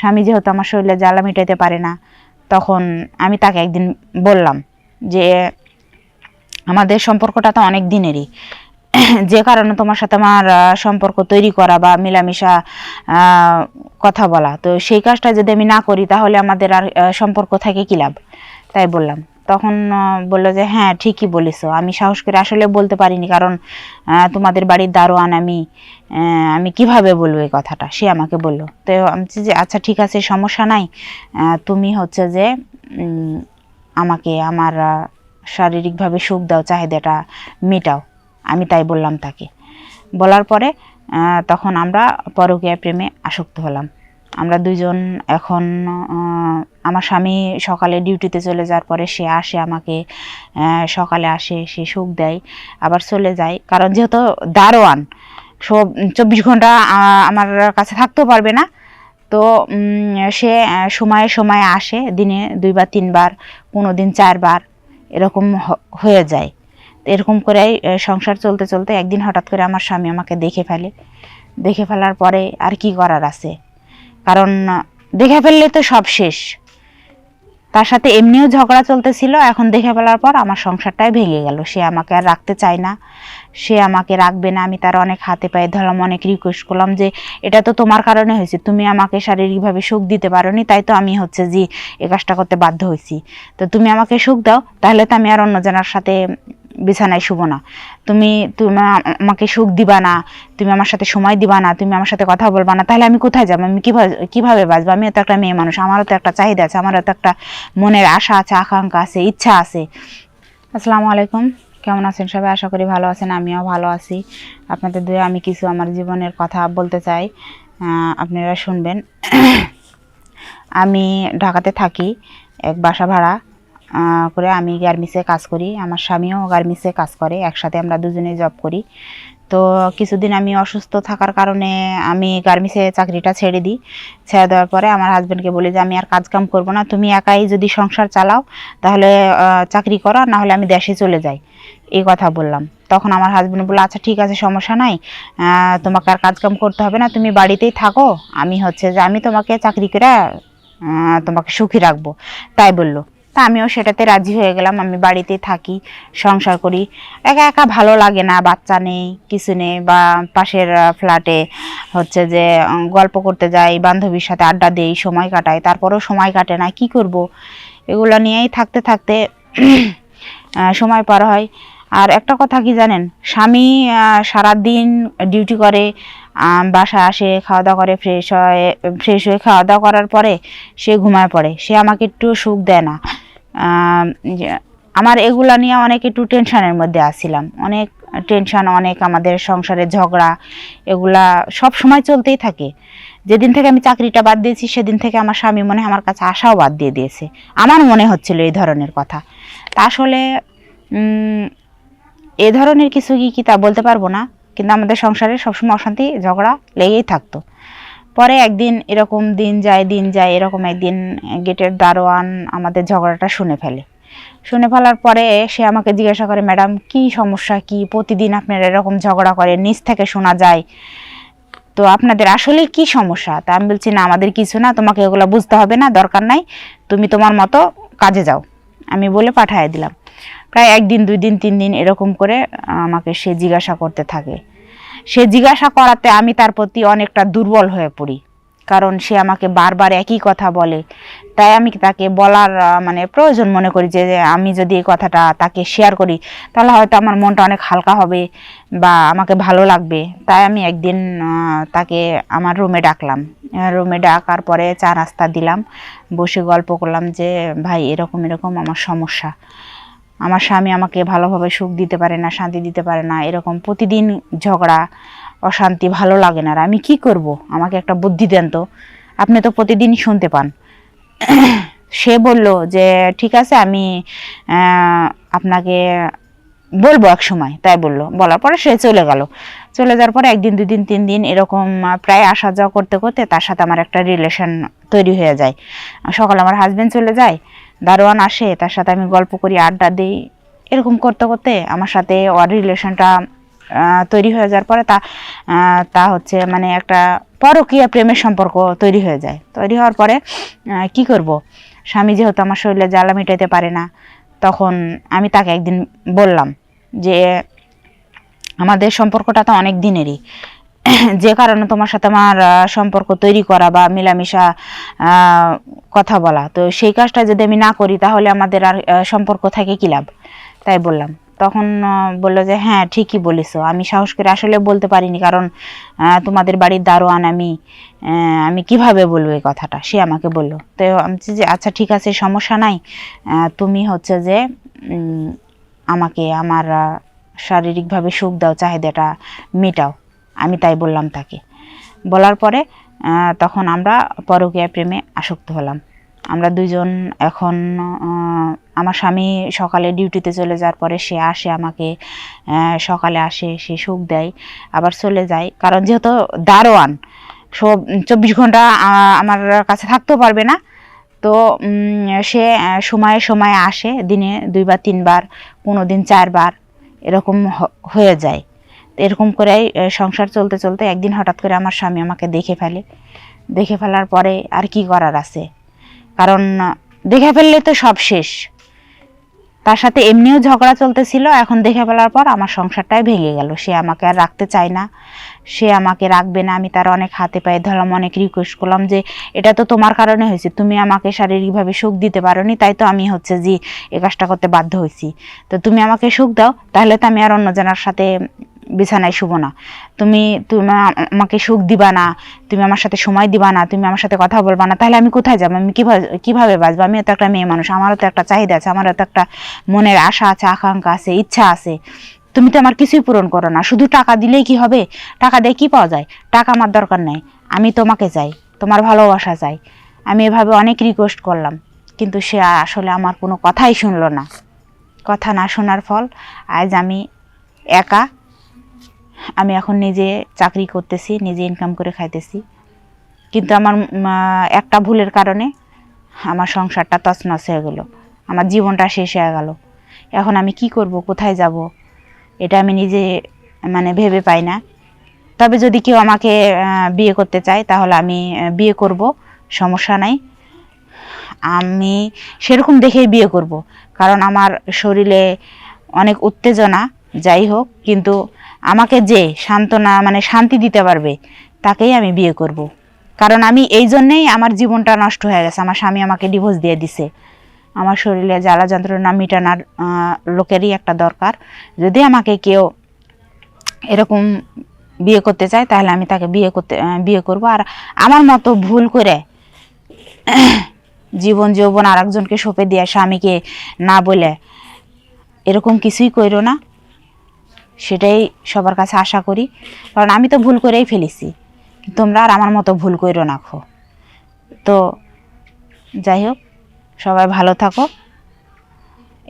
স্বামী যেহেতু আমার শরীরে জ্বালা মিটাইতে পারে না, তখন আমি তাকে একদিন বললাম যে, আমাদের সম্পর্কটা তো অনেক দিনেরই। যে কারণে তোমার সাথে আমার সম্পর্ক তৈরি করা বা মেলামেশা কথা বলা। তো সেই কাজটা যদি আমি না করি, তাহলে আমাদের আর সম্পর্ক থাকে কী লাভ? তাই বললাম। তখন বলল যে হ্যাঁ ঠিকই বলেছ। আমি সাহস করে আসলে বলতে পারিনি কারণ তোমাদের বাড়ির দারোয়ান আমি আমি কীভাবে বলব এই কথাটা? সে আমাকে বলল। তো আমি যে আচ্ছা ঠিক আছে, সমস্যা নাই। তুমি হচ্ছে যে আমাকে আমার শারীরিকভাবে সুখ দাও, চাহিদাটা মেটাও। আমি তাই বললাম তাকে। বলার পরে তখন আমরা পরকীয়া প্রেমে আসক্ত হলাম। আমরা দুজন এখন আমার স্বামী সকালে ডিউটিতে চলে যাওয়ার পরে সে আসে আমাকে সকালে আসে, সে সুখ দেয়, আবার চলে যায়। কারণ যেহেতু দারোয়ান সব চব্বিশ ঘণ্টা আমার কাছে থাকতেও পারবে না। তো সে সময়ে সময়ে আসে, দিনে দুইবার তিনবার কোনো দিন চারবার এরকম হয়ে যায়। এরকম করেই সংসার চলতে চলতে একদিন হঠাৎ করে আমার স্বামী আমাকে দেখে ফেলে। দেখে ফেলার পরে আর কি করার আছে? কারণ দেখে ফেললে তো সব শেষ। তার সাথে এমনিও ঝগড়া চলতেছিল, এখন দেখে ফেলার পর আমার সংসারটাই ভেঙে গেল। সে আমাকে আর রাখতে চায় না, সে আমাকে রাখবে না। আমি তার অনেক হাতে পায়ে ধরলাম, অনেক রিকোয়েস্ট করলাম যে, এটা তো তোমার কারণে হয়েছে, তুমি আমাকে শারীরিকভাবে সুখ দিতে পারোনি, তাই তো আমি হচ্ছে যে, এ কাজটা করতে বাধ্য হয়েছি। তো তুমি আমাকে সুখ দাও, তাহলে তো আমি আর অন্যজনের সাথে বিছানায় শুবো না। তুমি তুমি আমাকে সুখ দিবা না, তুমি আমার সাথে সময় দিবা না, তুমি আমার সাথে কথা বলবা না, তাহলে আমি কোথায় যাব? আমি কীভাবে কীভাবে বাঁচবো? আমিও তো একটা মেয়ে মানুষ, আমারও তো একটা চাহিদা আছে, আমারও তো একটা মনের আশা আছে, আকাঙ্ক্ষা আছে, ইচ্ছা আছে। আসসালামু আলাইকুম, কেমন আছেন সবাই? আশা করি ভালো আছেন, আমিও ভালো আছি। আপনাদের দুয়ে আমি কিছু আমার জীবনের কথা বলতে চাই। আপনারা শুনবেন। আমি ঢাকাতে থাকি, এক বাসা ভাড়া। করে আমি গার্মিসে কাজ করি, আমার স্বামীও গার্মিসে কাজ করে, একসাথে আমরা দুজনে জব করি। তো কিছুদিন আমি অসুস্থ থাকার কারণে আমি গার্মিসে চাকরিটা ছেড়ে দিই। ছেড়ে দেওয়ার পরে আমার হাজব্যান্ডকে বলি যে, আমি আর কাজ কাম করব না, তুমি একাই যদি সংসার চালাও, তাহলে চাকরি করো, আর না হলে আমি দেশে চলে যাই। এই কথা বললাম। তখন আমার হাজব্যান্ড বলল আচ্ছা ঠিক আছে, সমস্যা নাই। তোমাকে আর কাজ কাম করতে হবে না, তুমি বাড়িতেই থাকো। আমি হচ্ছে যে, আমি তোমাকে চাকরি করে তোমাকে সুখী রাখব। তাই বলল। তা আমিও সেটাতে রাজি হয়ে গেলাম, আমি বাড়িতে থাকি, সংসার করি। একা একা ভালো লাগে না, বাচ্চা নেই, কিছু নেই, বা পাশের ফ্ল্যাটে হচ্ছে যে গল্প করতে যাই, বান্ধবীর সাথে আড্ডা দেই, সময় কাটাই, তারপরেও সময় কাটে না, কি করব? এগুলো নিয়েই থাকতে থাকতে সময় পার হয়। আর একটা কথা কি জানেন, স্বামী সারাদিন ডিউটি করে বাসায় আসে খাওয়া দাওয়া করে ফ্রেশ হয় ফ্রেশ হয়ে খাওয়া দাওয়া করার পরে সে ঘুমায় পড়ে, সে আমাকে একটু সুখ দেয় না। আমার এগুলা নিয়ে অনেক একটু টেনশনের মধ্যে আসছিলাম অনেক টেনশন, অনেক আমাদের সংসারে ঝগড়া, এগুলা সব সময় চলতেই থাকে। যেদিন থেকে আমি চাকরিটা বাদ দিয়েছি, সেদিন থেকে আমার স্বামী মনে আমার কাছে আশাও বাদ দিয়ে দিয়েছে। আমার মনে হচ্ছিল এই ধরনের কথা। তা আসলে এ ধরনের কিছু কি কি তা বলতে পারব না। কিন্তু আমাদের সংসারে সবসময় অশান্তি, ঝগড়া লেগেই থাকতো। পরে একদিন এরকম দিন যায় দিন যায়, এরকম একদিন গেটের দারোয়ান আমাদের ঝগড়াটা শুনে ফেলে। শুনে ফেলার পরে সে আমাকে জিজ্ঞাসা করে, ম্যাডাম, কি সমস্যা? কি প্রতিদিন আপনারা এরকম ঝগড়া করে নিচ থেকে শোনা যায়। তো আপনাদের আসলে কি সমস্যা? তা আমি বলছি, না, আমাদের কিছু না, তোমাকে এগুলো বুঝতে হবে না, দরকার নাই। তুমি তোমার মতো কাজে যাও। আমি বলে পাঠিয়ে দিলাম। প্রায় একদিন, দুই দিন, তিন দিন এরকম করে আমাকে সে জিজ্ঞাসা করতে থাকে। সে জিজ্ঞাসা করাতে আমি তার প্রতি অনেকটা দুর্বল হয়ে পড়ি। কারণ সে আমাকে বারবার একই কথা বলে। তাই আমি তাকে বলার মানে প্রয়োজন মনে করি যে আমি যদি এই কথাটা তাকে শেয়ার করি, তাহলে হয়তো আমার মনটা অনেক হালকা হবে বা আমাকে ভালো লাগবে। তাই আমি একদিন তাকে আমার রুমে ডাকলাম। রুমে ডাকার পরে চা নাস্তা দিলাম। বসে গল্প করলাম যে, ভাই, এরকম এরকম আমার সমস্যা। আমার স্বামী আমাকে ভালোভাবে সুখ দিতে পারে না, শান্তি দিতে পারে না, এরকম প্রতিদিন ঝগড়া, অশান্তি ভালো লাগে না। আর আমি কি করব? আমাকে একটা বুদ্ধি দেন তো। আপনি তো প্রতিদিনই শুনতে পান। সে বলল যে, ঠিক আছে, আমি আপনাকে বলব এক সময়। তাই বলল। বলার পরে সে চলে গেল। চলে যাওয়ার পরে একদিন দুই দিন তিন দিন এরকম প্রায় আসা যাওয়া করতে করতে তার সাথে আমার একটা রিলেশন তৈরি হয়ে যায়। সকালে আমার হাজব্যান্ড চলে যায়। দারোয়ান আসে, তার সাথে আমি গল্প করি, আড্ডা দিই। এরকম করতে করতে আমার সাথে ওর রিলেশনটা তৈরি হয়ে যাওয়ার পরে তা তা হচ্ছে মানে একটা পরকীয়া প্রেমের সম্পর্ক তৈরি হয়ে যায়। তৈরি হওয়ার পরে কি করব? স্বামী যেহেতু আমার শরীরে জ্বালা মেটাইতে পারে না, তখন আমি তাকে একদিন বললাম যে, আমাদের সম্পর্কটা তো অনেক দিনেরই। যে কারণে তোমার সাথে আমার সম্পর্ক তৈরি করা বা মেলামেশা কথা বলা। তো সেই কাজটা যদি আমি না করি, তাহলে আমাদের আর সম্পর্ক থাকে কি লাভ? তাই বললাম। তখন বলল যে হ্যাঁ ঠিকই বলেছ। আমি সাহস করে আসলে বলতে পারিনি, কারণ তোমাদের বাড়ির দারোয়ান আমি আমি কীভাবে বলব এই কথাটা? সে আমাকে বলল। তো আমি যে আচ্ছা ঠিক আছে, সমস্যা নাই। তুমি হচ্ছে যে আমাকে আমার শারীরিকভাবে সুখ দাও, চাহিদাটা মেটাও। আমি তাই বললাম তাকে। বলার পরে তখন আমরা পরকীয়া প্রেমে আসক্ত হলাম। আমরা দুজন এখন আমার স্বামী সকালে ডিউটিতে চলে যাওয়ার পরে সে আসে আমাকে সকালে আসে, সে সুখ দেয়, আবার চলে যায়। কারণ যেহেতু দারোয়ান সব চব্বিশ ঘণ্টা আমার কাছে থাকতেও পারবে না। তো সে সময়ে সময়ে আসে, দিনে দুইবার, তিনবার কোনো দিন চারবার, এরকম হয়ে যায়। এরকম করেই সংসার চলতে চলতে একদিন হঠাৎ করে আমার স্বামী আমাকে দেখে ফেলে। দেখে ফেলার পরে আর কি করার আছে? কারণ, দেখে ফেললে তো সব শেষ। তার সাথে এমনিও ঝগড়া চলতেছিল, এখন দেখে ফেলার পর আমার সংসারটাই ভেঙে গেল। সে আমাকে আর রাখতে চায় না। সে আমাকে রাখবে না, আমি তার অনেক হাতে পায়ে ধরলাম, অনেক রিকোয়েস্ট করলাম যে, এটা তো তোমার কারণে হয়েছে, তুমি আমাকে শারীরিকভাবে সুখ দিতে পারোনি, তাই তো আমি হচ্ছে যে, এ কাজটা করতে বাধ্য হয়েছি। তো তুমি আমাকে সুখ দাও, তাহলে তো আমি আর অন্যজনের সাথে বিছানায় শুবো না। তুমি তুমি আমাকে সুখ দিবা না, তুমি আমার সাথে সময় দিবা না, তুমি আমার সাথে কথা বলবা না, তাহলে আমি কোথায় যাব? আমি কীভাবে, কীভাবে বাঁচবো? আমিও তো একটা মেয়ে মানুষ, আমারও তো একটা চাহিদা আছে, আমারও তো একটা মনের আশা আছে, আকাঙ্ক্ষা আছে, ইচ্ছা আছে। তুমি তো আমার কিছুই পূরণ করো না, শুধু টাকা দিলেই কি হবে? টাকা দিয়ে কি পাওয়া যায়? টাকা আমার দরকার নেই, আমি তোমাকে চাই, তোমার ভালোবাসা চাই। আমি এভাবে অনেক রিকোয়েস্ট করলাম, কিন্তু সে আসলে আমার কোনো কথাই শুনলো না। কথা না শোনার ফল, আজ আমি একা আমি এখন নিজে চাকরি করতেছি, নিজে ইনকাম করে খাইতেছি। কিন্তু আমার একটা ভুলের কারণে আমার সংসারটা তছনছ হয়ে গেল, আমার জীবনটা শেষ হয়ে গেল। এখন আমি কি করব, কোথায় যাব, এটা আমি নিজে মানে ভেবে পাই না। তবে যদি কেউ আমাকে বিয়ে করতে চায়, তাহলে আমি বিয়ে করব, সমস্যা নাই। আমি সেরকম দেখেই বিয়ে করব, কারণ আমার শরীরে অনেক উত্তেজনা যাই হোক, কিন্তু আমাকে যে সান্ত্বনা মানে শান্তি দিতে পারবে, তাকেই আমি বিয়ে করব। কারণ আমি এই জন্যেই আমার জীবনটা নষ্ট হয়ে গেছে। আমার স্বামী আমাকে ডিভোর্স দিয়ে দিছে। আমার শরীরে জ্বালা যন্ত্রণা মেটানোর লোকেরই একটা দরকার। যদি আমাকে কেউ এরকম বিয়ে করতে চায়, তাহলে আমি তাকে বিয়ে করতে বিয়ে করব। আর আমার মতো ভুল করে জীবন যৌবন আর একজনকে সঁপে দিয়ে স্বামীকে না বলে এরকম কিছুই কইরো না। সেটাই সবার কাছে আশা করি। কারণ আমি তো ভুল করেই ফেলেছি। তোমরা আর আমার মতো ভুল করে না, খো। তো যাই হোক, সবাই ভালো থাকো।